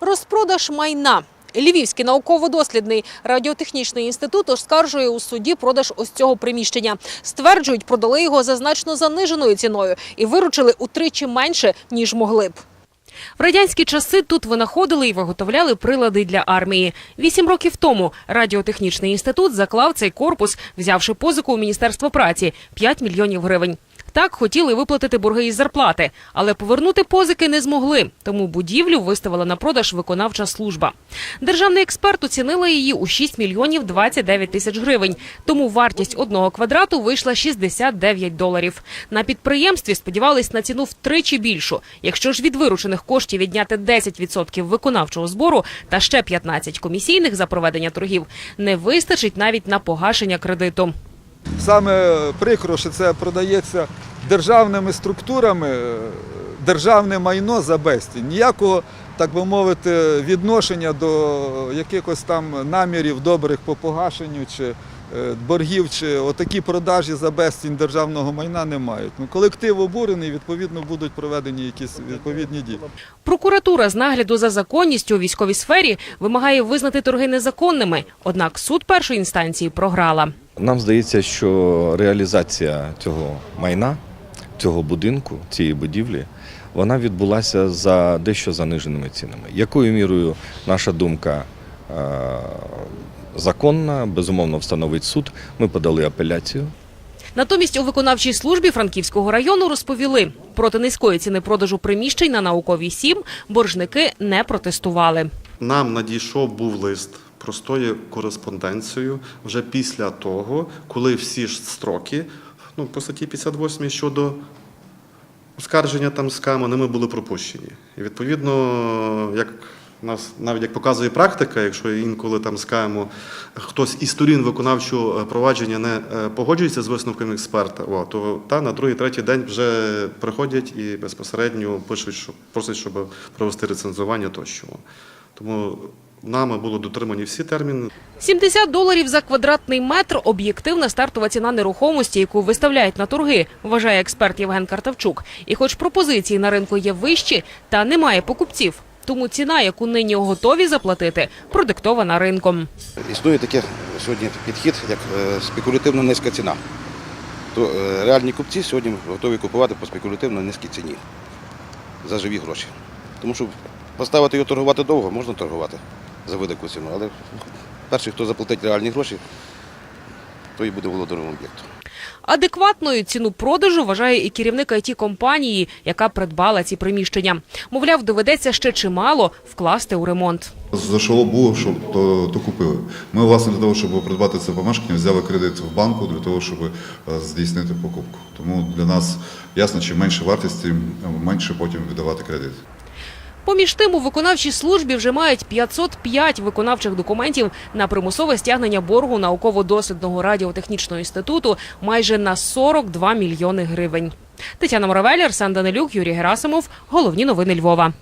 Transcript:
Розпродаж майна. Львівський науково-дослідний радіотехнічний інститут оскаржує у суді продаж ось цього приміщення. Стверджують, продали його за значно заниженою ціною і виручили утричі менше, ніж могли б. В радянські часи тут винаходили і виготовляли прилади для армії. Вісім років тому радіотехнічний інститут заклав цей корпус, взявши позику у Міністерства праці 5 мільйонів гривень. Так хотіли виплатити борги із зарплати, але повернути позики не змогли. Тому будівлю виставила на продаж виконавча служба. Державний експерт оцінила її у 6 мільйонів 29 тисяч гривень. Тому вартість одного квадрату вийшла 69 доларів. На підприємстві сподівались на ціну втричі більшу. Якщо ж від виручених коштів відняти 10% виконавчого збору та ще 15 комісійних за проведення торгів, не вистачить навіть на погашення кредиту. Саме прикро, що це продається державними структурами, е, державне майно за безцінь. Ніякого, так би мовити, відношення до якихось там намірів добрих по погашенню чи боргів, чи отакі продажі за безцінь державного майна не мають. Ну, колектив обурений, відповідно, будуть проведені якісь відповідні дії. Прокуратура з нагляду за законністю у військовій сфері вимагає визнати торги незаконними. Однак суд першої інстанції програла. Нам здається, що реалізація цього майна, цього будинку, цієї будівлі, вона відбулася за дещо заниженими цінами. Якою мірою наша думка е, законна, безумовно, встановить суд. Ми подали апеляцію. Натомість у виконавчій службі Франківського району розповіли, проти низької ціни продажу приміщень на науковій сім боржники не протестували. Нам надійшов був лист простою кореспонденцією вже після того, коли всі ж строки, ну по статті 58 щодо оскарження там скаму, ними були пропущені. І відповідно, як нас навіть як показує практика, якщо інколи там скаємо, хтось із сторін виконавчого е, провадження не е, погоджується з висновками експерта, о, то та на другий, третій день вже приходять і безпосередньо пишуть, що просять, щоб провести рецензування тощо. Тому нами було дотримані всі терміни. 70 доларів за квадратний метр – об'єктивна стартова ціна нерухомості, яку виставляють на торги, вважає експерт Євген Картавчук. І хоч пропозиції на ринку є вищі, та немає покупців. Тому ціна, яку нині готові заплатити, продиктована ринком. Існує таке сьогодні підхід, як е, спекулятивно низька ціна. То е, реальні купці сьогодні готові купувати по спекулятивно низькій ціні за живі гроші. Тому що поставити його торгувати довго, можна торгувати за велику ціну, але перший, хто заплатить реальні гроші, той і буде володарем об'єкту. Адекватною ціну продажу вважає і керівник it компанії, яка придбала ці приміщення. Мовляв, доведеться ще чимало вкласти у ремонт. Зайшло було, що то, то купили. Ми, власне, для того, щоб придбати це помешкання, взяли кредит в банку для того, щоб е, здійснити покупку. Тому для нас ясно, чим менше вартості, менше потім віддавати кредит. Поміж тим, у виконавчій службі вже мають 505 виконавчих документів на примусове стягнення боргу науково-дослідного радіотехнічного інституту майже на 42 мільйони гривень. Тетяна Моравель, Арсен Данилюк, Юрій Герасимов. Головні новини Львова.